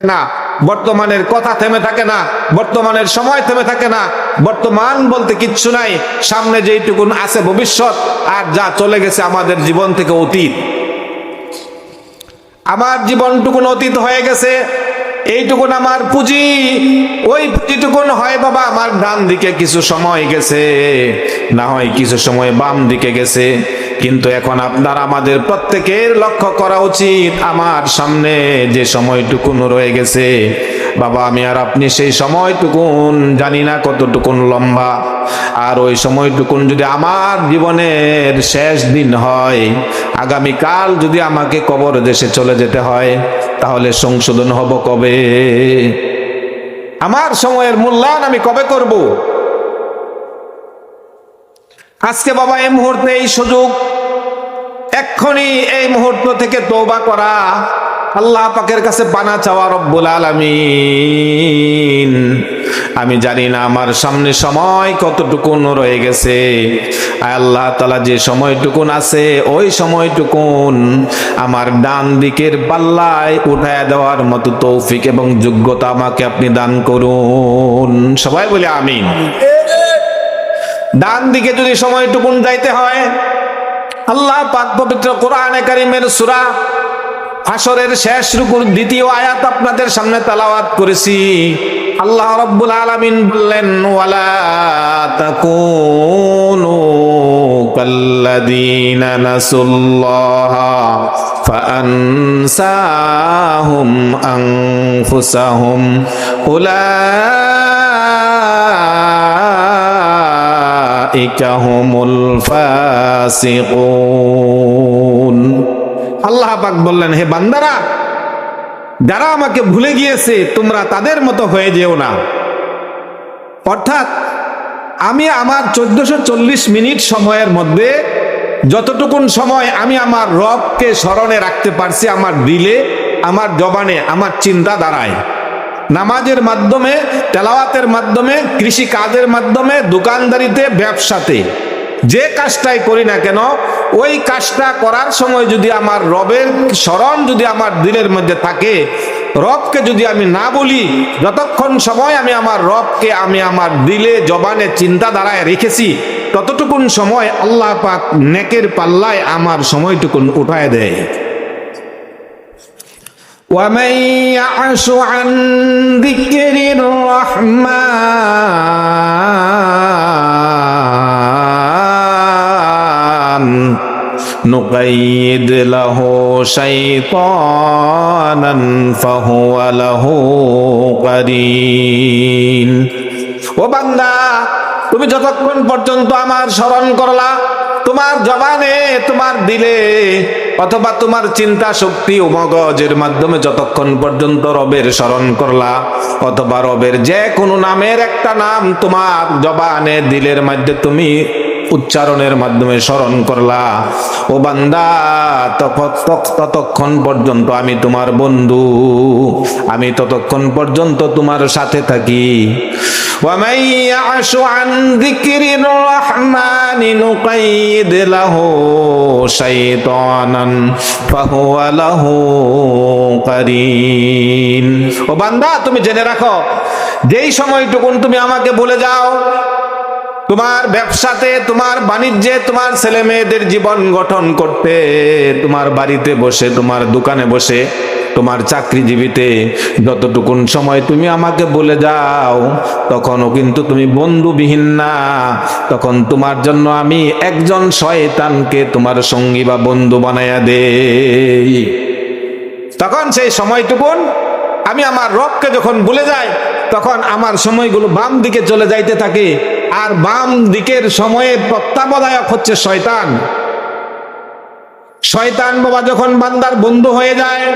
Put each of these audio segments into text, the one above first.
না, বর্তমানের কথা থেমে থাকে না, বর্তমানের সময় থেমে থাকে না, বর্তমান বলতে কিচ্ছু নাই, সামনে যেইটুকুন আছে ভবিষ্যৎ, আর যা চলে গেছে আমাদের জীবন থেকে অতীত। আমার জীবনটুকুন অতীত হয়ে গেছে এইটুকুন আমার পুঁজি। ওই পুঁজিটুকুন হয় বাবা, আমার ডান দিকে কিছু সময় গেছে। না হয় কিছু সময় বাম দিকে গেছে। কিন্তু এখন আপনার আমাদের প্রত্যেকের লক্ষ্য করা উচিত। আমার সামনে যে সময়টুকুন রয়ে গেছে বাবা, আমি আর আপনি সেই সময়টুকুন জানি না কতটুকুন লম্বা। আর ওই সময়টুকুন যদি আমার জীবনের শেষ দিন হয় আগামী কাল যদি আমাকে কবর দেশে চলে যেতে হয়, তাহলে সংশোধন হব কবে? আমার সময়ের মূল্যায়ন আমি কবে করব? আজকে বাবা, এই মুহূর্তে এই সুযোগ, এক্ষুনি এই মুহূর্ত থেকে তৌবা করা আল্লাহ পাকের কাছে পানা চাওয়া রব্বুল আলামিন। আমি জানি না আমার সামনে সময় কতটুকুন রয়ে গেছে। আল্লাহ তালা যে সময়টুকুন আছে, ওই সময়টুকুন আমার ডান দিকের পাল্লায় উঠায় দেওয়ার মতো তৌফিক এবং যোগ্যতা আমাকে আপনি দান করুন। সবাই বলে আমিন। ডান দিকে যদি সময়টুকুন যাইতে হয়, আল্লাহ পাক পবিত্র কোরআনে কারিমের সূরা আসরের শেষ রুকুর দ্বিতীয় আয়াত আপনাদের সামনে তালাওয়াত করেছি। আল্লাহ রব্বুল আলামিন বললেন, ওয়ালা ফাসিকুন। আল্লাহ পাক বললেন, হে বান্দারা, যারা আমাকে ভুলে গিয়েছে, তোমরা তাদের মতো হয়ে যেও না। অর্থাৎ, আমি আমার চোদ্দশো মিনিট সময়ের মধ্যে যতটুকুন সময় আমি আমার রবকে স্মরণে রাখতে পারছি, আমার দিলে, আমার জবানে, আমার চিন্তা দাঁড়ায় নামাজের মাধ্যমে, তেলাওয়াতের মাধ্যমে কৃষি কাজের মাধ্যমে, দোকানদারিতে, ব্যবসাতে। যে কাজটাই করি না কেন, ওই কাজটা করার সময় যদি আমার রবের স্মরণ যদি আমার দিলের মধ্যে থাকে, রবকে যদি আমি না বলি, যতক্ষণ সময় আমি আমার রবকে আমি আমার দিলে, জবানে চিন্তা দ্বারায় রেখেছি, ততটুকুন সময় আল্লাহ পাক নেকের পাল্লায় আমার সময়টুকুন উঠায় দেয়। ومن يعش عن ذكر الرحمن نقيد له شيطانا فهو له قرين ও বান্দা তুমি যতক্ষণ পর্যন্ত আমার স্মরণ করলা তোমার জবানে, তোমার দিলে, অথবা তোমার চিন্তা শক্তি ও মগজের মাধ্যমে যতক্ষণ পর্যন্ত রবের স্মরণ করলা, অথবা রবের যে কোনো নামের একটা নাম তোমার জবানে, দিলের মধ্যে তুমি উচ্চারণের মাধ্যমে স্মরণ করলা। ও বান্দা ততক্ষণ পর্যন্ত আমি তোমার বন্ধু, আমি ততক্ষণ পর্যন্ত তোমার সাথে থাকি। ومن يعش عن ذكر الرحمن نقيد له شيطانا فهو له قرين ও বান্দা তুমি জেনে রাখো যেই সময়টুকুন তুমি আমাকে বলে যাও তোমার ব্যবসাতে তোমার বাণিজ্যে তোমার ছেলে মেয়েদের জীবন গঠন করতে তোমার বাড়িতে বসে তোমার দোকানে বসে তোমার চাকরিজীবীতে যতটুকুন সময় তুমি আমাকে বলে যাও তখনও কিন্তু তুমি বন্ধুবিহীন না। তখন তোমার জন্য আমি একজন শয়তানকে তোমার সঙ্গী বা বন্ধু বানাইয়া দেই। তখন সেই সময়টুকুন আমি আমার রবকে যখন বলে যাই, তখন আমার সময়গুলো বাম দিকে চলে যাইতে থাকে, আর বাম দিকের সময়ে তত্ত্বাবধায়ক হচ্ছে শয়তান। শয়তান বাবা যখন বান্দার বন্ধু হয়ে যায়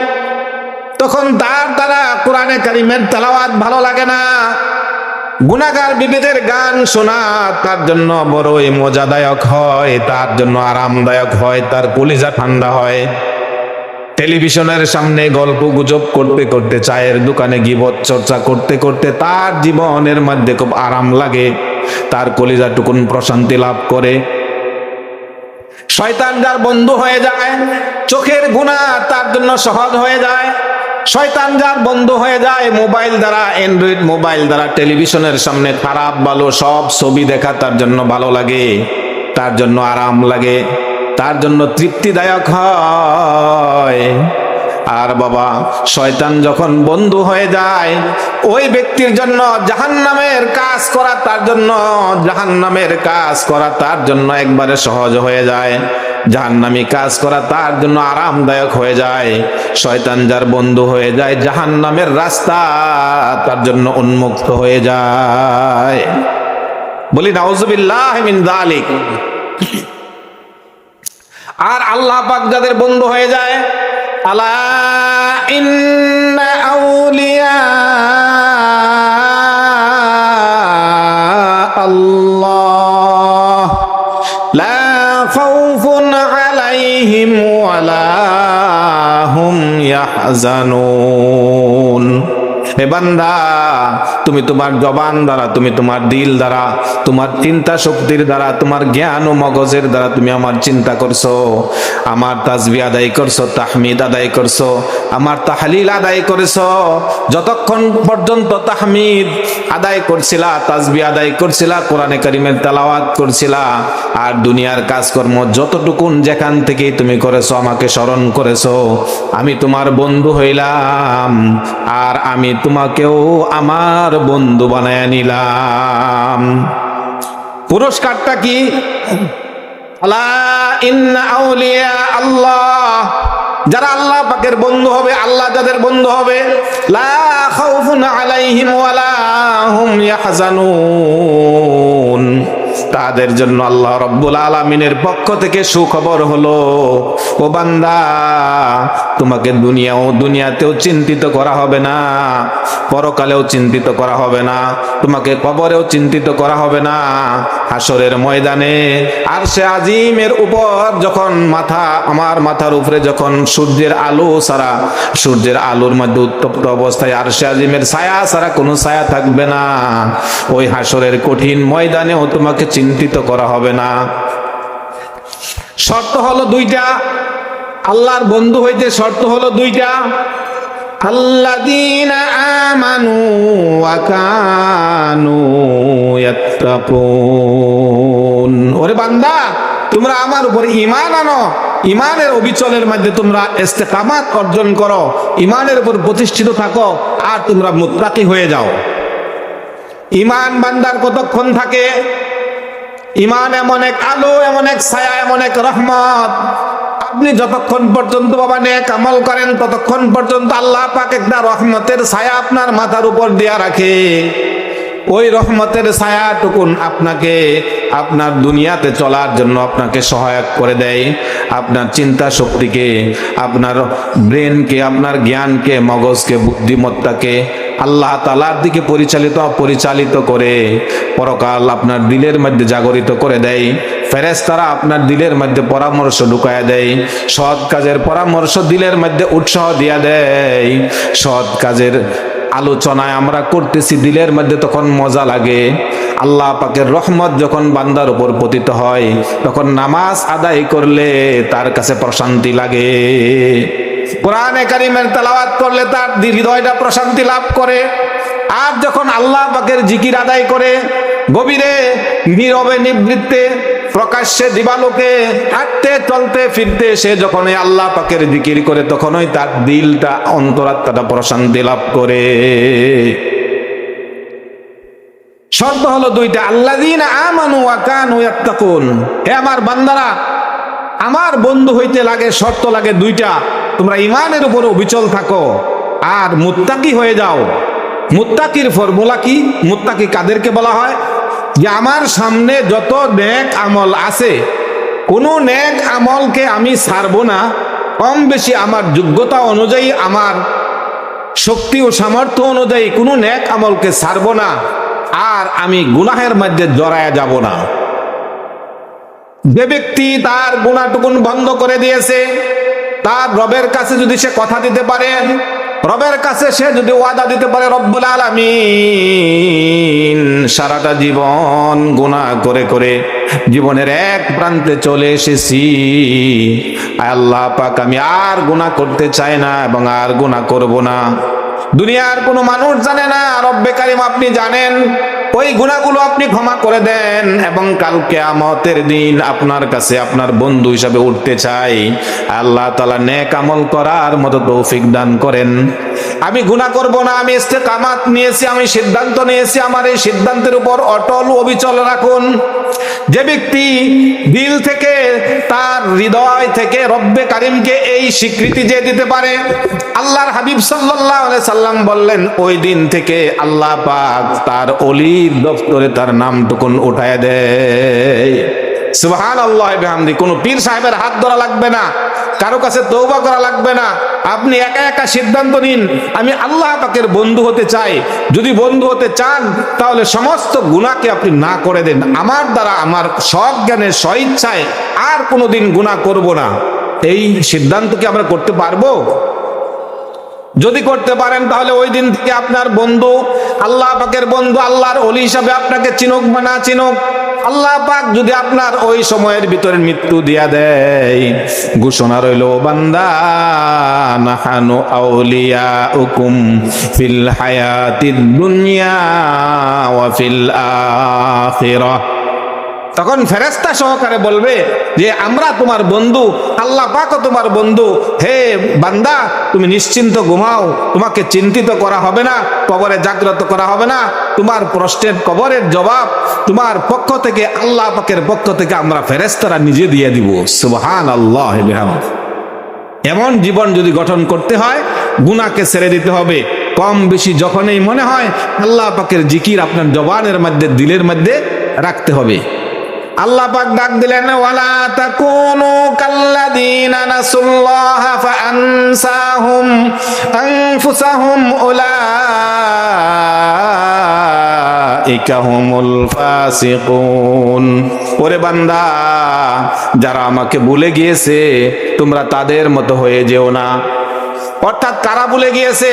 তখন তার দ্বারা কোরআনে কারিমের তেলাওয়াত ভালো লাগে না। গুণাগার বিবিদের গান শোনা তার জন্য বড়ই মজাদায়ক হয়, তার জন্য আরামদায়ক হয়, তার কলিজা ঠান্ডা হয়। টেলিভিশনের সামনে গল্প গুজব করতে করতে, চায়ের দোকানে গিবত চর্চা করতে করতে তার জীবনের মধ্যে খুব আরাম লাগে, তার কলিজাটুকুন প্রশান্তি লাভ করে। শয়তান যার বন্ধু হয়ে যায়, চোখের গুণা তার জন্য সহজ হয়ে যায়। শয়তান যার বন্ধ হয়ে যায়, মোবাইল দ্বারা অ্যান্ড্রয়েড মোবাইল দ্বারা, টেলিভিশনের সামনে খারাপ, ভালো সব ছবি দেখা তার জন্য ভালো লাগে, তার জন্য আরাম লাগে, তার জন্য তৃপ্তিদায়ক হয়। আর বাবা, শয়তান যখন বন্ধু হয়ে যায়, ওই ব্যক্তির জন্য জাহান্নামের কাজ করা তার জন্য, জাহান্নামের কাজ করা তার জন্য একবারে সহজ হয়ে যায়। জাহান্নামি কাজ করা তার জন্য আরামদায়ক হয়ে যায়। শয়তান যার বন্ধু হয়ে যায়, জাহান্নামের রাস্তা তার জন্য উন্মুক্ত হয়ে যায়। বলি, নাউজুবিল্লাহ যালিক। আর আল্লাহ পাক যাদের বন্ধু হয়ে যায় আলা ইন্না আউলিয়া আল্লাহ লা খাউফুন আলাইহিম ওয়ালা হুম ইয়াহজানুন হে বান্দা তুমি তোমার জবান দ্বারা, তুমি তোমার দিল দ্বারা, তোমার চিন্তা শক্তির দ্বারা, তোমার জ্ঞান ও মগজের দ্বারা তুমি আমার চিন্তা করছ, আমার তাজবি আদায় করছ, তাহমিদ আদায় করছ, আমার তাহলিল আদায় করেছ। যতক্ষণ পর্যন্ত তাহমিদ আদায় করছিলা, তাজবি আদায় করছিলা, কোরআনে কারিমের তেলাওয়াত করছিলা, আর দুনিয়ার কাজকর্ম যতটুকুন যেখান থেকে তুমি করেছ, আমাকে স্মরণ করেছ, আমি তোমার বন্ধু হইলাম, আর আমি তোমাকেও আমার বন্ধু বানায় নিলাম। পুরস্কারটা কি? আল্লাহ। যারা আল্লাহ পাকের বন্ধু হবে, আল্লাহ যাদের বন্ধু হবে, লা আলাইহিম ওয়ালা হুম ইয়াহজানুন। তাদের জন্য আল্লাহ রব্বুল আলামিনের পক্ষ থেকে সুখবর হলো, ও বান্দা, তোমাকে দুনিয়া ও দুনিয়াতেও চিন্তিত করা হবে না, পরকালেও চিন্তিত করা হবে না, তোমাকে কবরেও চিন্তিত করা হবে না হাসরের ময়দানে আর সে আজিমের উপর যখন মাথা, আমার মাথার উপরে যখন সূর্যের আলো সারা, সূর্যের আলোর মধ্যে উত্তপ্ত অবস্থায় আর সে আজিমের ছায়া সারা কোনো ছায়া থাকবে না, ওই হাসরের কঠিন ময়দানেও তোমাকে চিন্তিত করা হবে না। শর্ত হলো দুইটা। আল্লাহর বন্ধু হইতে শর্ত হলো দুইটা। আমানু বান্দা, তোমরা আমার উপরে আনো। ইমানের মধ্যে তোমরা অর্জন করো। ইমানের উপর প্রতিষ্ঠিত থাকো আর তোমরা মুত্তাকি হয়ে যাও। ইমান বান্দার কতক্ষণ থাকে? ইমান এমন এক আলো, এমন এক ছায়া, এমন এক রহমত। আপনি যতক্ষণ পর্যন্ত বাবা নেক আমল করেন, ততক্ষণ পর্যন্ত আল্লাহ পাক একটা রহমতের ছায়া আপনার মাথার উপর দেয়া রাখে। ওই রহমতের ছায়াটুকুন আপনাকে আপনার দুনিয়াতে চলার জন্য আপনাকে সহায়ক করে দেয়। আপনার চিন্তা শক্তিকে, আপনার ব্রেনকে, আপনার জ্ঞানকে, মগজকে, বুদ্ধিমত্তাকে আল্লাহ তালার দিকে পরিচালিত পরিচালিত করে। পরকাল আপনার দিলের মধ্যে জাগরিত করে দেয়। ফেরেস তারা আপনার দিলের মধ্যে পরামর্শ ঢুকায় দেয়। সৎ কাজের পরামর্শ দিলের মধ্যে উৎসাহ দিয়া দেয়। সৎ কাজের আলোচনায় আমরা করতেছি, দিলের মধ্যে তখন মজা লাগে। আল্লাহ পাকের রহমত যখন বান্দার উপর পতিত হয়, তখন নামাজ আদায় করলে তার কাছে প্রশান্তি লাগে। কোরআনে কারিমের তেলাওয়াত করলে তার হৃদয়টা প্রশান্তি লাভ করে। আর যখন আল্লাহ পাকের জিকির আদায় করে, গভীরে, নীরবে, নিবৃত্তে, প্রকাশ্যে দিবালোকে হাঁটতে, চলতে, ফিরতে, সে যখন আল্লাহ পাকের জিকির করে, তখনই তার দিলটা, অন্তরাত্মাটা প্রশান্তি লাভ করে। শর্ত হলো দুইটা আল্লাদিন আমানু আকানু হে আমার বান্দারা, আমার বন্ধু হইতে লাগে, শর্ত লাগে দুইটা। তোমরা ইমানের উপর অবিচল থাকো। আর মুত্তাকি হয়ে যাও। মুত্তাকির ফর্মুলা কি? মুত্তাকি কাদেরকে বলা হয়? যে আমার সামনে যত নেক আমল আছে, কোনো নেক আমলকে আমি ছাড়বো না। কম বেশি আমার যোগ্যতা অনুযায়ী, আমার শক্তি ও সামর্থ্য অনুযায়ী কোনো নেক আমলকে ছাড়বো না। আর আমি গুনাহের মধ্যে জড়ায়া যাব না। যে ব্যক্তি তার গুণাটুকুন বন্ধ করে দিয়েছে তার রবের কাছে যদি সে কথা দিতে পারে, রবের কাছে সে যদি ওয়াদা দিতে পারে, রব্বুল আলামিন সারাটা জীবন গুনাহ করে করে জীবনের এক প্রান্তে চলে এসেছি। আল্লাহ পাক, আমি আর গুনাহ করতে চাই না এবং আর গুনাহ করব না। দুনিয়ার কোনো মানুষ জানে না, রব্বে কারিম আপনি জানেন। ওই গুণাগুলো আপনি ক্ষমা করে দেন এবং কালকে আমতের দিন আপনার কাছে আপনার বন্ধু হিসাবে উঠতে চাই। আল্লাহ তালা নেক আমল করার মতো তৌফিক দান করেন। আমি গুণা করব না, আমি কামাত নিয়েছি, আমি সিদ্ধান্ত নিয়েছি, আমার এই সিদ্ধান্তের উপর অটল অবিচল রাখুন। যে ব্যক্তি দিল থেকে তার হৃদয় থেকে রব্বে কারিমকে এই স্বীকৃতি যে দিতে পারে, আল্লাহর হাবিব আলাইহি সাল্লাম বললেন, ওই দিন থেকে আল্লাহ পাক তার অলির দপ্তরে তার নামটুকুন উঠায় দেয় সুবহান আল্লাহ বিহামদি, কোনো পীর সাহেবের হাত ধরা লাগবে না, কারও কাছে তৌবা করা লাগবে না। আপনি একা একা সিদ্ধান্ত নিন, আমি আল্লাহ পাকের বন্ধু হতে চাই। যদি বন্ধু হতে চান, তাহলে সমস্ত গুণাকে আপনি না করে দেন। আমার দ্বারা আমার সব জ্ঞানের স্বইচ্ছায় আর কোনোদিন গুণা করব না। এই সিদ্ধান্ত কি আমরা করতে পারব? যদি করতে পারেন, তাহলে ওই দিন থেকে আপনার বন্ধু, আল্লাহ পাকের বন্ধু, আল্লাহর অলি হিসাবে আপনাকে চিনুক বা না চিনুক, আল্লাহ পাক যদি আপনার ওই সময়ের ভিতরে মৃত্যু দিয়া দেয়, ঘোষণা রইল বান্দা, নাহানু ফিল হায়াতিদ দুনিয়া ফিল তখন ফেরেস্তা সহকারে বলবে যে, আমরা তোমার বন্ধু, আল্লাহ পাকও তোমার বন্ধু। হে বান্দা, তুমি নিশ্চিন্ত ঘুমাও। তোমাকে চিন্তিত করা হবে না, কবরে জাগ্রত করা হবে না। তোমার প্রশ্নের কবরের জবাব তোমার পক্ষ থেকে, আল্লাহ পাকের পক্ষ থেকে আমরা ফেরেস্তারা নিজে দিয়ে দিব। সুবহান আল্লাহ এমন জীবন যদি গঠন করতে হয় গুনাকে ছেড়ে দিতে হবে। কম বেশি যখনই মনে হয়, আল্লাহ পাকের জিকির আপনার জবানের মধ্যে, দিলের মধ্যে রাখতে হবে। আল্লাহ পাক ডাক দিলেন, ওয়ালা তাকুনু কাল্লাযীনা নাসুল্লাহ ফাআনসাহুম আনফুসাহুম উলাইকা হুমুল ফাসিকুন। ওরে বান্দা, যারা আমাকে ভুলে গিয়েছে, তোমরা তাদের মতো হয়ে যেও না। অর্থাৎ কারা ভুলে গিয়েছে?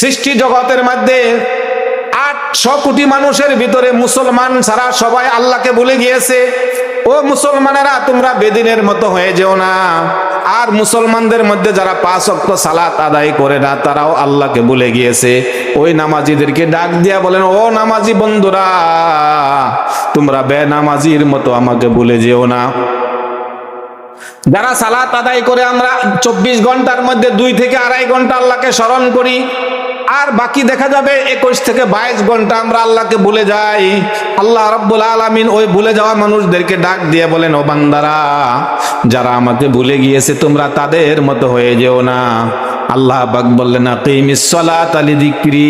সৃষ্টি জগতের মধ্যে আটশো কোটি মানুষের ভিতরে মুসলমান ছাড়া সবাই আল্লাহকে ভুলে গিয়েছে। ও মুসলমানেরা, তোমরা বেদিনের মতো হয়ে যেও না। আর মুসলমানদের মধ্যে যারা পাঁচ অক্ট সালাত আদায় করে না, তারাও আল্লাহকে ভুলে গিয়েছে। ওই নামাজিদেরকে ডাক দিয়া বলেন, ও নামাজি বন্ধুরা, তোমরা বে নামাজির মতো আমাকে ভুলে যেও না। যারা সালাত আদায় করে, আমরা চব্বিশ ঘণ্টার মধ্যে দুই থেকে আড়াই ঘণ্টা আল্লাহকে স্মরণ করি। আর বাকি দেখা যাবে একুশ থেকে বাইশ ঘণ্টা আমরা আল্লাহকে ভুলে যাই। আল্লাহ রব্বুল আলমিন ওই ভুলে যাওয়া মানুষদেরকে ডাক দিয়ে বলেন, ও বান্দারা, যারা আমাকে ভুলে গিয়েছে, তোমরা তাদের মতো হয়ে যেও না। আল্লাহ বাক বললেন আকিমিসসালাত আলি দিক্রি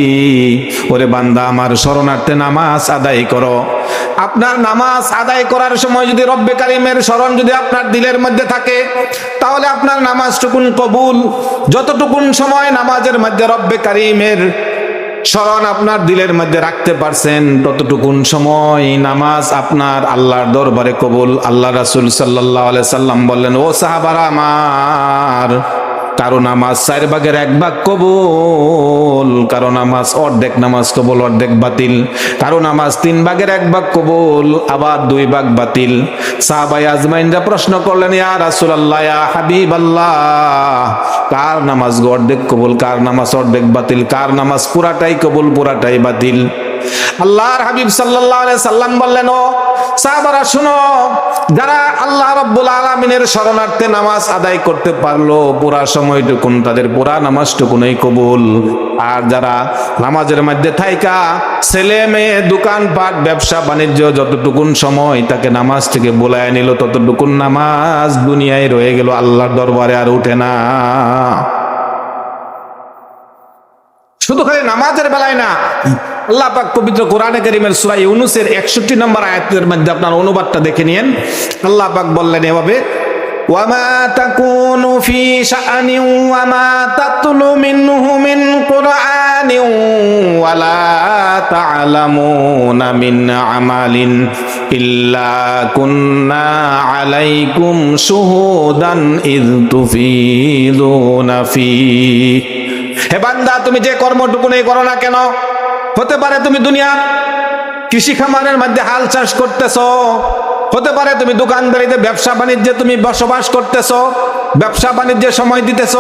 ওরে বান্দা, আমার শরণার্থে নামাজ আদায় করো। আপনার নামাজ আদায় করার সময় যদি রব্বে কারিমের স্মরণ যদি আপনার দিলের মধ্যে থাকে, তাহলে আপনার নামাজটুকুন কবুল। যতটুকুন সময় নামাজের মধ্যে রব্বে কারিমের স্মরণ আপনার দিলের মধ্যে রাখতে পারছেন, ততটুকুন সময় নামাজ আপনার আল্লাহর দরবারে কবুল। আল্লাহ রাসুল সাল্লাহ সাল্লাম বললেন, ও সাহাবারা আমার কারও নামাজ চার ভাগের এক ভাগ কবুল, কারও নামাজ অর্ধেক নামাজ কবুল, অর্ধেক বাতিল, কারও নামাজ তিন ভাগের এক ভাগ কবুল, আবার দুই ভাগ বাতিল। সাহাবাই আজমাইনরা প্রশ্ন করলেন, ইয়া রাসূলুল্লাহ, ইয়া হাবিবাল্লাহ, কার নামাজ অর্ধেক কবুল, কার নামাজ অর্ধেক বাতিল, কার নামাজ পুরাটাই কবুল, পুরাটাই বাতিল? আল্লাহর হাবিব আলাইহি সাল্লাম বললেন, ও সাহাবারা, শুনো, যারা আল্লাহ শরণার্থে নামাজ আদায় করতে পারল, পুরা সময়টুকুন, তাদের পুরা নামাজটুকুনই কবুল। আর যারা নামাজের মধ্যে থাইকা, ছেলে মেয়ে, দোকানপাট, ব্যবসা, বাণিজ্য, যতটুকুন সময় তাকে নামাজ থেকে বোলায় নিল, ততটুকুন নামাজ দুনিয়ায় রয়ে গেল, আল্লাহর দরবারে আর উঠে না। শুধু খালি নামাজের বেলায় না আল্লাহ পাক পবিত্র কোরআনে কারীমের সূরা ইউনূসের 61 নম্বর আয়াতের মধ্যে আপনার অনুবাদটা দেখে নিয়েন আল্লাহ পাক বললেন এভাবে وما تكون في شأن وما تتلو منه من قرآن ولا تعلمون من عمل إلا كنا عليكم شهودا إذ تفيضون فيه হে বান্দা তুমি যে কর্মটুকু নেই করো না কেন হতে পারে তুমি দুনিয়া কৃষি খামারের মধ্যে হাল চাষ করতেছো। হতে পারে তুমি দোকানদারিতে ব্যবসা বাণিজ্যে তুমি বসবাস করতেছ, ব্যবসা বাণিজ্যে সময় দিতেছ,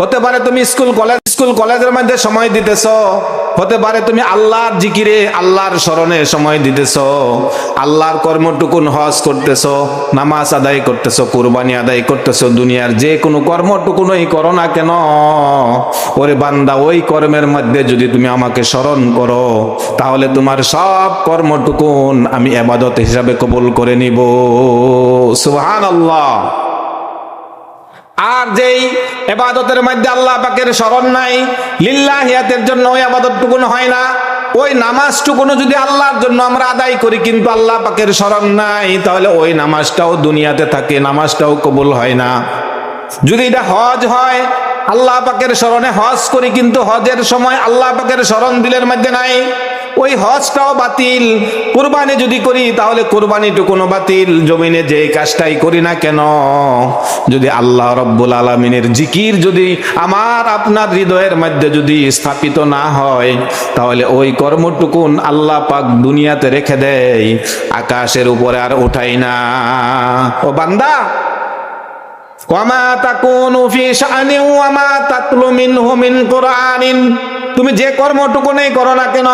হতে পারে তুমি স্কুল কলেজ, স্কুল কলেজের মধ্যে সময় দিতেছ, হতে পারে তুমি আল্লাহর জিকিরে, আল্লাহর স্মরণে সময় দিতেছো, আল্লাহর কর্মটুকুন হজ করতেছো, নামাজ আদায় করতেছো, কুরবানি আদায় করতেছো, দুনিয়ার যে কোনো কর্মটুকুনই করো না কেন? ওরে বান্দা, ওই কর্মের মধ্যে যদি তুমি আমাকে স্মরণ করো, তাহলে তোমার সব কর্মটুকুন আমি এবাদত হিসাবে কবুল করে নিব সুহান আল্লাহ আর যেই এবাদতের মধ্যে আল্লাহ পাকের স্মরণ নাই লিল্লাহিয়াতের জন্য ওই আবাদতটুকুন হয় না। ওই নামাজটুকুনো যদি আল্লাহর জন্য আমরা আদায় করি কিন্তু আল্লাহ পাকের স্মরণ নাই, তাহলে ওই নামাজটাও দুনিয়াতে থাকে, নামাজটাও কবুল হয় না। যদি এটা হজ হয়, আল্লাহ পাকের স্মরণে হজ করি কিন্তু হজের সময় আল্লাহ পাকের স্মরণ দিলের মধ্যে নাই। ওই হজটাও বাতিল। কোরবানি যদি করি, তাহলে কোরবানিটুকুনো বাতিল। জমিনে যে কাজটাই করি না কেন? যদি আল্লাহ রব্বুল আলমিনের জিকির যদি আমার আপনার হৃদয়ের মধ্যে যদি স্থাপিত না হয়, তাহলে ওই কর্মটুকুন আল্লাহ পাক দুনিয়াতে রেখে দেয়। আকাশের উপরে আর উঠাই না। ও বান্দা! ওয়ামা তাকুনু ফি শাআনিন ওয়ামা তাতলু মিনহু মিন কুরআনিন। তুমি যে কর্মটুকু নেই করো না কেন?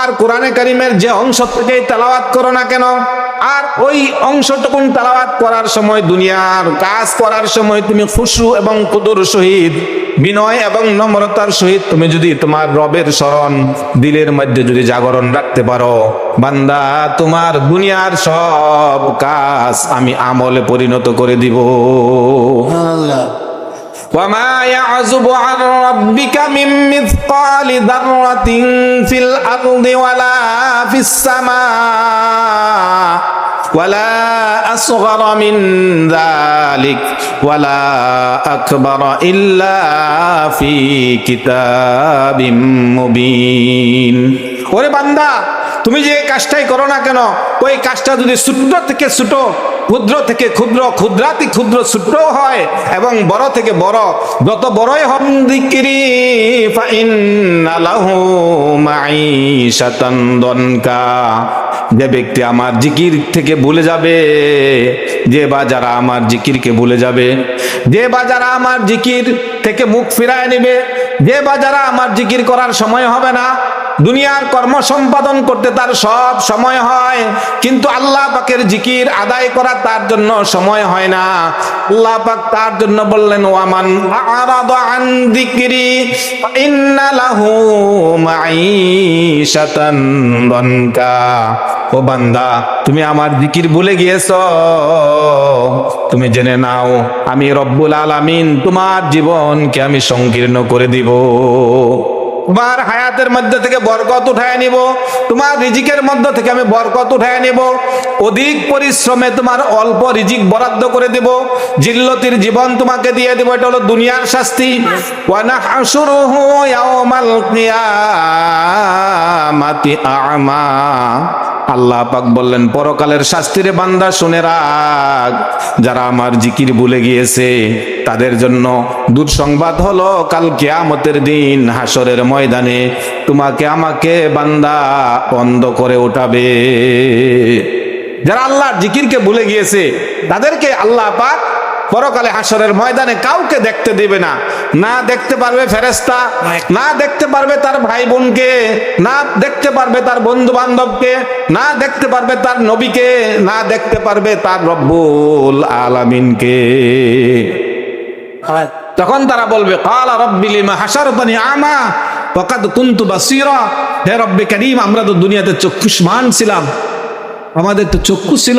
আর কোরআনে কারিমের যে অংশ থেকে তেলাওয়াত করো না কেন? আর ওই অংশটুকুন তেলাওয়াত করার সময়, দুনিয়ার কাজ করার সময় তুমি খুশু এবং কুদুর সহিত বিনয় এবং নম্রতার সহিত তুমি যদি তোমার রবের স্মরণ দিলের মধ্যে যদি জাগরণ রাখতে পারো, বান্দা, তোমার দুনিয়ার সব কাজ আমি আমলে পরিণত করে দিব। وما يعزب عن ربك من مثقال ذرة في الأرض ولا في السماء ولا أصغر من ذلك ولا أكبر إلا في كتاب مبين وربنا তুমি যে কাজটাই করো না কেন, ওই কাজটা যদি ছোট্ট থেকে ছোট, ক্ষুদ্র থেকে ক্ষুদ্র, ক্ষুদ্রাতি ক্ষুদ্র ছোট্ট হয় এবং বড় থেকে বড়, যত বড়ই হম দিকিরি যে ব্যক্তি আমার জিকির থেকে ভুলে যাবে, যে বা যারা আমার জিকিরকে ভুলে যাবে, যে বা যারা আমার জিকির থেকে মুখ ফিরায় নেবে, যে বা যারা আমার জিকির করার সময় হবে না দুনিয়ার কর্ম সম্পাদন করতে তার সব সময় হয়। কিন্তু আল্লাহ পাকের জিকির আদায় করা তার জন্য সময় হয় না। আল্লাহ পাক তার জন্য বললেন, ওয়ামান আরাদা আন যিকরি ইন্না লাহু মাঈশাতান দনকা। ও বান্দা, তুমি আমার জিকির ভুলে গিয়েছ। তুমি জেনে নাও, আমি রব্বুল আলামিন তোমার জীবনকে আমি সংকীর্ণ করে দিব। তোমার হায়াতের মধ্যে থেকে বরকত উঠায় নিব তোমার রিজিকের মধ্যে থেকে আমি বরকত উঠায় নিব অধিক পরিশ্রমে তোমার অল্প রিজিক বরাদ্দ করে দেব, জিল্লতির জীবন তোমাকে দিয়ে দেব, এটা হলো দুনিয়ার শাস্তি। আল্লাহ পাক বললেন, পরকালের শাস্তিরে বান্দা শুনে রাখ। যারা আমার জিকির ভুলে গিয়েছে, তাদের জন্য দুঃসংবাদ হলো, কাল কেয়ামতের দিন হাসরের ময়দানে তোমাকে আমাকে বান্দা বন্ধ করে উঠাবে। যারা আল্লাহর জিকিরকে ভুলে গিয়েছে, তাদেরকে আল্লাহ পাক পরকালে হাসরের ময়দানে কাউকে দেখতে দেবে না। না দেখতে পারবে ফেরেস্তা না দেখতে পারবে তার ভাই বোনকে না দেখতে পারবে তার বন্ধু বান্ধবকে না দেখতে পারবে তার নবীকে না দেখতে পারবে তার রব্বুল আলামিনকে। তখন তারা বলবে কালা রব্বি লিমা হাসারতানি আমা ওয়াকাদ কুনতু বাসীরা। হে রব্বে কারীম আমরা তো দুনিয়াতে চক্ষুষ্মান ছিলাম। আমাদের তো চক্ষু ছিল।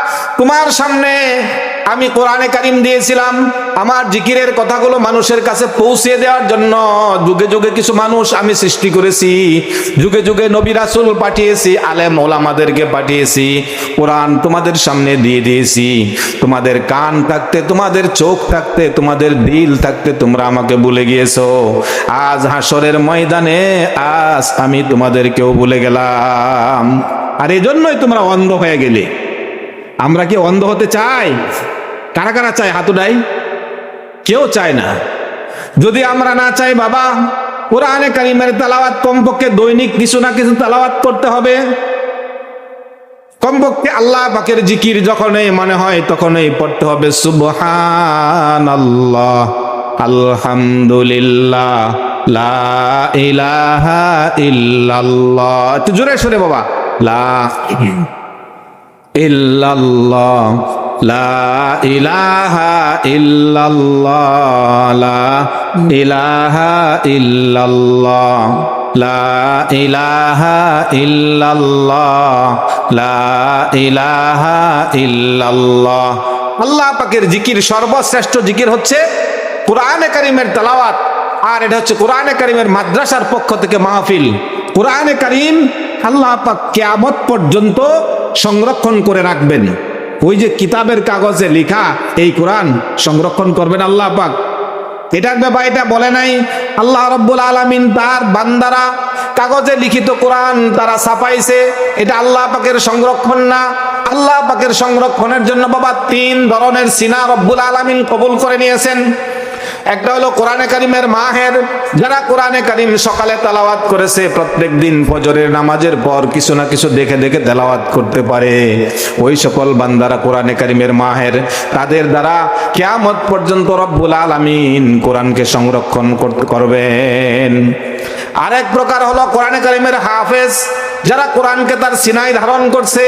তোমার সামনে আমি কোরআনে কারিম দিয়েছিলাম। আমার জিকিরের কথাগুলো মানুষের কাছে পৌঁছে দেওয়ার জন্য যুগে যুগে কিছু মানুষ আমি সৃষ্টি করেছি। যুগে যুগে নবী রাসুল পাঠিয়েছি, আলেম ওলামাদেরকে পাঠিয়েছি, কোরআন তোমাদের সামনে দিয়ে দিয়েছি। তোমাদের কান থাকতে, তোমাদের চোখ থাকতে, তোমাদের দিল থাকতে তোমরা আমাকে ভুলে গিয়েছো। আজ হাসরের ময়দানে আজ আমি তোমাদেরকেও ভুলে গেলাম। আর এই জন্যই তোমরা অন্ধ হয়ে গেলে। আমরা কি অন্ধ হতে চাই? কারা কারা চায় হাতুডাই কেউ চায় না। যদি আমরা না চাই বাবা, কোরআনে কারিমের তালাওয়াত কমপক্ষে দৈনিক কিছু না কিছু তালাওয়াত করতে হবে। কমপক্ষে আল্লাহ পাকের জিকির যখনই মনে হয় তখনই পড়তে হবে সুবহান আল্লাহ আলহামদুলিল্লাহ, লা ইলাহা ইল্লাল্লাহ। জোরে সরে বাবা, লা ইল্লাল্লাহ, লা ইলাহা লা ইলাহা লা লা আল্লাহ পাকের জিকির সর্বশ্রেষ্ঠ জিকির হচ্ছে কোরআনে কারিমের তেলাওয়াত, আর এটা হচ্ছে কোরআনে কারিমের মাদ্রাসার পক্ষ থেকে মাহফিল। কোরআনে কারিম আল্লাহ পাক কিয়ামত পর্যন্ত সংরক্ষণ করে রাখবেন। ওই যে কিতাবের কাগজে লেখা এই কোরআন সংরক্ষণ করবেন আল্লাহ পাক। এটার ব্যাপার এটা বলে নাই, আল্লাহ রব্বুল আলমিন তার বান্দারা কাগজে লিখিত কোরআন তারা ছাপাইছে, এটা আল্লাহ পাকের সংরক্ষণ না। আল্লাহ পাকের সংরক্ষণের জন্য বাবা তিন ধরনের সিনা রব্বুল আলমিন কবুল করে নিয়েছেন। একটা হলো কোরআনে কারিমের মাহের, যারা কোরআনে কারিম সকালে তেলাওয়াত করেছে, প্রত্যেক দিন ফজরের নামাজের পর কিছু না কিছু দেখে দেখে তেলাওয়াত করতে পারে। ওই সকল বান্দারা কোরআনে কারিমের মাহের, তাদের দ্বারা কেয়ামত পর্যন্ত রব্বুল আলামিন কোরআনকে সংরক্ষণ করতে করবেন। আরেক প্রকার হলো কোরআনে কারিমের হাফেজ যারা কোরআনকে তার সিনাই ধারণ করছে,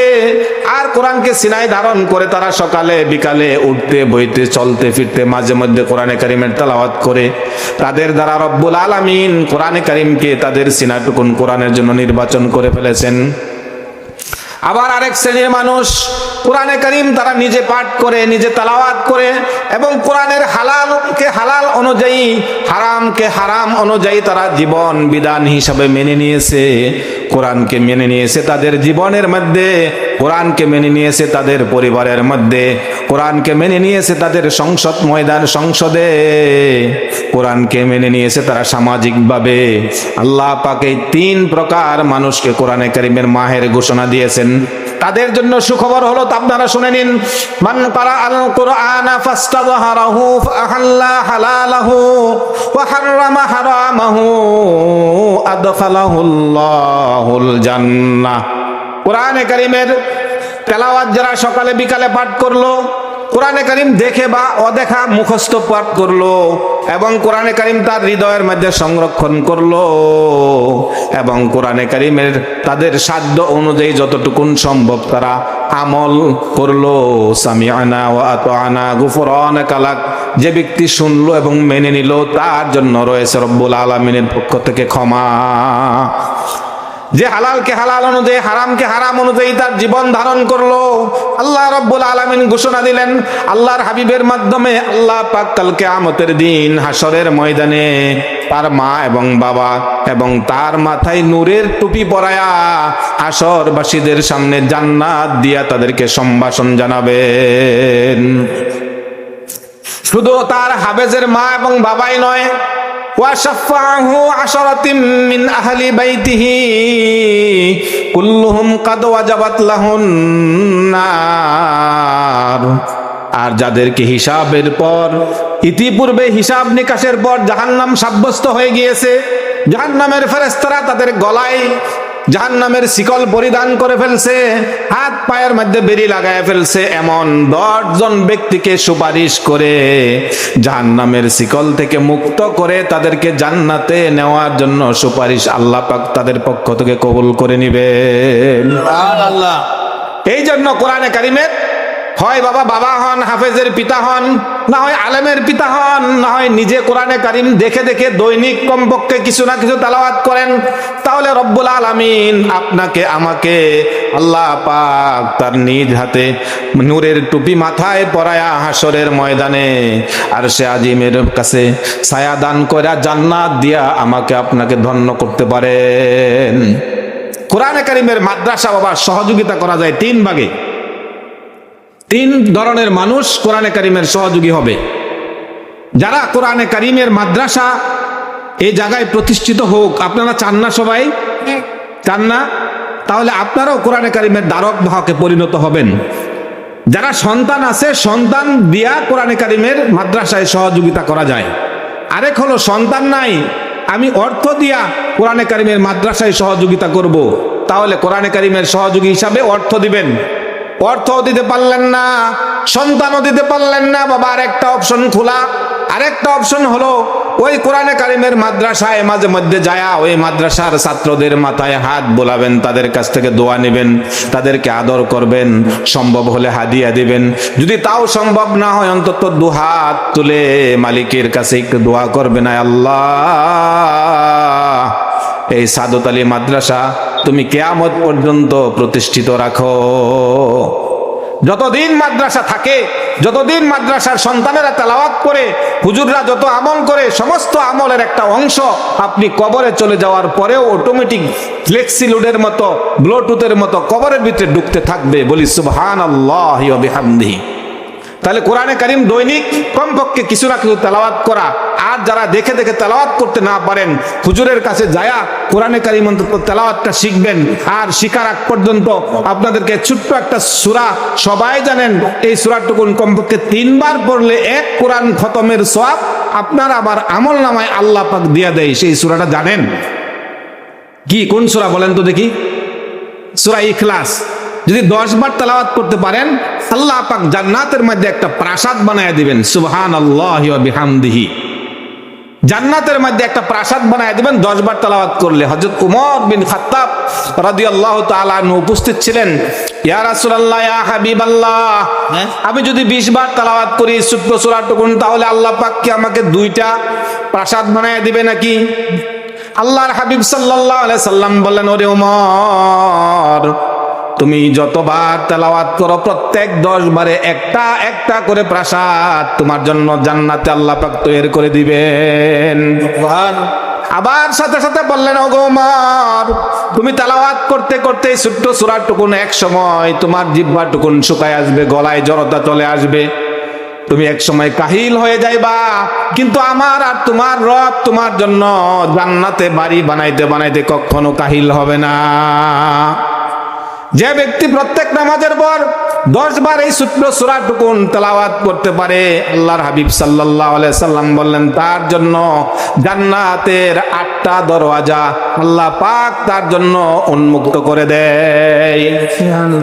আর কোরআনকে সিনাই ধারণ করে তারা সকালে, বিকালে উঠতে, বইতে, চলতে, ফিরতে, মাঝে মধ্যে কোরআনে কারিমের তালাওয়াত করে। তাদের দ্বারা রব্বুল আলামিন কোরআনে কারিমকে তাদের সিনাটুকুন কোরআনের জন্য নির্বাচন করে ফেলেছেন। আবার আরেক শ্রেণির মানুষ, কোরআনে করিম তারা নিজে পাঠ করে, নিজে তালাওয়াত করে, এবং কোরআনের হালালকে হালাল অনুযায়ী, হারামকে হারাম অনুযায়ী তারা জীবন বিধান হিসাবে মেনে নিয়েছে। কোরআনকে মেনে নিয়েছে তাদের জীবনের মধ্যে, কোরআনকে মেনে নিয়েছে তাদের পরিবারের মধ্যে, কোরআনকে মেনে নিয়েছে তাদের সংসদ ময়দান সংসদে, কোরআনকে মেনে নিয়েছে তারা সামাজিকভাবে। আল্লাহ পাকে তিন প্রকার মানুষকে কোরআনে করিমের মাহের ঘোষণা দিয়েছেন। তাদের জন্য সুখবর হলো আপনারা শুনে নিন। মান কারা আল কোরআন ফাস্তাযহারাহু ফাহাল্লা হালালাহু ওয়া হাররামা হারামাহু আদখালাহুল্লাহুল জান্নাহ। কোরআনে কারীমের তেলাওয়াত যারা সকালে বিকালে পাঠ করল কোরআনে কারিম দেখে বা অদেখা মুখস্থ পাঠ করল এবং কোরআনে কারিম তার হৃদয়ের মধ্যে সংরক্ষণ করল এবং কোরআনে কারিমের তাদের সাধ্য অনুযায়ী যতটুকুন সম্ভব তারা আমল করল। সামিআনা ওয়া আতানা গুফরানা কালাক যে ব্যক্তি শুনলো এবং মেনে নিল তার জন্য রয়েছে রব্বুল আলামিনের পক্ষ থেকে ক্ষমা। যে হালালকে হালাল অনুযায়ী, হারামকে হারাম অনুযায়ী তার জীবন ধারণ করল। আল্লাহ রব্বুল আলমিন ঘোষণা দিলেন, আল্লাহর হাবিবের মাধ্যমে আল্লাহ পাক কালকে আমতের দিন হাসরের ময়দানে তার মা এবং বাবা এবং তার মাথায় নূরের টুপি পরায়া হাসরবাসীদের সামনে জান্নাত দিয়া তাদেরকে সম্ভাষণ জানাবেন। শুধু তার হাবেজের মা এবং বাবাই নয় وشفعه عشرة من أهل بيته كلهم قد وجبت له النار আর যাদেরকে হিসাবের পর ইতিপূর্বে হিসাব নিকাশের পর জাহান্নাম সাব্যস্ত হয়ে গিয়েছে জাহান্নামের ফেরেস্তারা তাদের গলায় জাহান্নামের শিকল পরিধান করে ফেলছে হাত পায়ের মধ্যে বেরি লাগায় ফেলছে এমন দশজন ব্যক্তিকে সুপারিশ করে জাহান্নামের শিকল থেকে মুক্ত করে তাদেরকে জান্নাতে নেওয়ার জন্য সুপারিশ আল্লাহ পাক তাদের পক্ষ থেকে কবুল করে নিবে এই জন্য কোরআনে কারিমের হয় বাবা বাবা হন, হাফেজের পিতা হন, না হয় আলেমের পিতা হন, না হয় নিজে কোরআনে কারিম দেখে দেখে দৈনিক কমপক্ষে কিছু না কিছু তালাওয়াত করেন, তাহলে রব্বুল আলামিন আপনাকে, আমাকে আল্লাহ পাক তার নিজ হাতে নূরের টুপি মাথায় পরায়া হাসরের ময়দানে আর সে আজিমের কাছে ছায়া দান করে জান্নাত দিয়া আমাকে আপনাকে ধন্য করতে পারেন। কোরআনে কারিমের মাদ্রাসা বাবা সহযোগিতা করা যায় তিন ভাগে। তিন ধরনের মানুষ কোরআনে কারিমের সহযোগী হবে। যারা কোরআনে কারিমের মাদ্রাসা এই জায়গায় প্রতিষ্ঠিত হোক, আপনারা চান না সবাই? চান না? তাহলে আপনারাও কোরআনে কারিমের দ্বারক বাহকে পরিণত হবেন। যারা সন্তান আছে, সন্তান দিয়া কোরআনে কারিমের মাদ্রাসায় সহযোগিতা করা যায়। আরেক হলো, সন্তান নাই, আমি অর্থ দিয়া কোরআনে কারিমের মাদ্রাসায় সহযোগিতা করব। তাহলে কোরআনে কারিমের সহযোগী হিসাবে অর্থ দিবেন। অর্থও দিতে পারলেন না, সন্তানও দিতে পারলেন না। বাবা আরেকটা অপশন খোলা। আরেকটা অপশন হলো, ওই কোরআনে কারিমের মাদ্রাসায় মাঝে মধ্যে যায়া ওই মাদ্রাসার ছাত্রদের মাথায় হাত বোলাবেন, তাদের কাছ থেকে দোয়া নেবেন, তাদেরকে আদর করবেন, সম্ভব হলে হাদিয়া দিবেন। যদি তাও সম্ভব না হয়, অন্তত দু হাত তুলে মালিকের কাছে দোয়া করবেন, আয় আল্লাহ। এই সাদত আলী মাদ্রাসা তুমি কেয়ামত পর্যন্ত প্রতিষ্ঠিত রাখো। যতদিন মাদ্রাসা থাকে, যতদিন মাদ্রাসার সন্তানেরা তেলাওয়াত করে, হুজুররা যত আমল করে, সমস্ত আমলের একটা অংশ আপনি কবরে চলে যাওয়ার পরেও অটোমেটিক ফ্লেক্সিলোডের মতো ব্লুটুথের মতো কবরের ভিতরে ঢুকতে থাকবে বলি সুবহান আল্লাহ বিহামদিহি। তাহলে কোরআনে কারিম দৈনিক কমপক্ষে কিছু না কিছু তেলাওয়াত করা। আর যারা দেখে দেখে তেলাওয়াত করতে না পারেন, হুজুরের কাছে যায়া কোরআনে কারিম অন্তত তেলাওয়াতটা শিখবেন। আর শিকার আগ পর্যন্ত আপনাদেরকে ছোট্ট একটা সুরা, সবাই জানেন, এই সুরাটুকুন কমপক্ষে তিনবার পড়লে এক কোরআন খতমের সব আপনার আবার আমল নামায় আল্লাহ পাক দিয়া দেয়, সেই সুরাটা জানেন। কি, কোন সুরা বলেন তো দেখি? সুরা ইখলাস। যদি দশ বার তালাওয়াত করতে পারেন আল্লাহ পাক জান্নাতের মধ্যে একটা প্রাসাদ বানায় দিবেন সুবহান আল্লাহ বিহামদিহি। জান্নাতের মধ্যে একটা প্রাসাদ বানায় দিবেন দশ বার তালাওয়াত করলে। হজরত উমর বিন খাত্তাব রাদিয়াল্লাহু তাআলা আনহু উপস্থিত ছিলেন। ইয়া রাসূলুল্লাহ ইয়া হাবিবাল্লাহ হ্যাঁ? আমি যদি 20 বার তালাওয়াত করি ছোট্ট সূরাটুকুন তাহলে আল্লাহ পাক কি আমাকে দুইটা প্রাসাদ বানায় দিবে নাকি? আল্লাহর হাবিব সাল্লাল্লাহু আলাইহি সাল্লাম বললেন ওরে ওমর তুমি যতবার তেলাওয়াত করো প্রত্যেক দশ বারে একটা একটা করে প্রাসাদ তোমার জন্য জান্নাতে আল্লাহ পাক তৈরি করে দিবেন। আবার সাথে সাথে বললেন ওগোমার তুমি তেলাওয়াত করতে করতে ছোট্ট সুরার টুকুন এক সময় তোমার জিব্বা টুকুন শুকায় আসবে গলায় জড়তা চলে আসবে। তুমি এক সময় কাহিল হয়ে যাইবা কিন্তু আমার আর তোমার রব তোমার জন্য জান্নাতে বাড়ি বানাইতে বানাইতে কখনো কাহিল হবে না। যে ব্যক্তি প্রত্যেক নামাজের পর দশ বার এই সূত্র সুরাটুকুন তেলাওয়াত করতে পারে আল্লাহর হাবিব সাল্লাহ সাল্লাম বললেন তার জন্য জান্নাতের আটটা দরওয়াজা আল্লাহ পাক তার জন্য উন্মুক্ত করে দেয়।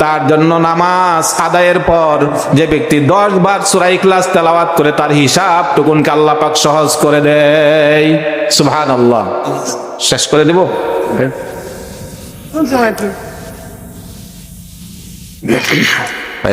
তার জন্য নামাজ আদায়ের পর যে ব্যক্তি দশ বার সুরাই ক্লাস তেলাওয়াত করে তার হিসাব টুকুনকে আল্লাহ পাক সহজ করে দেয়। সুবহান আল্লাহ শেষ করে দেব? ভাই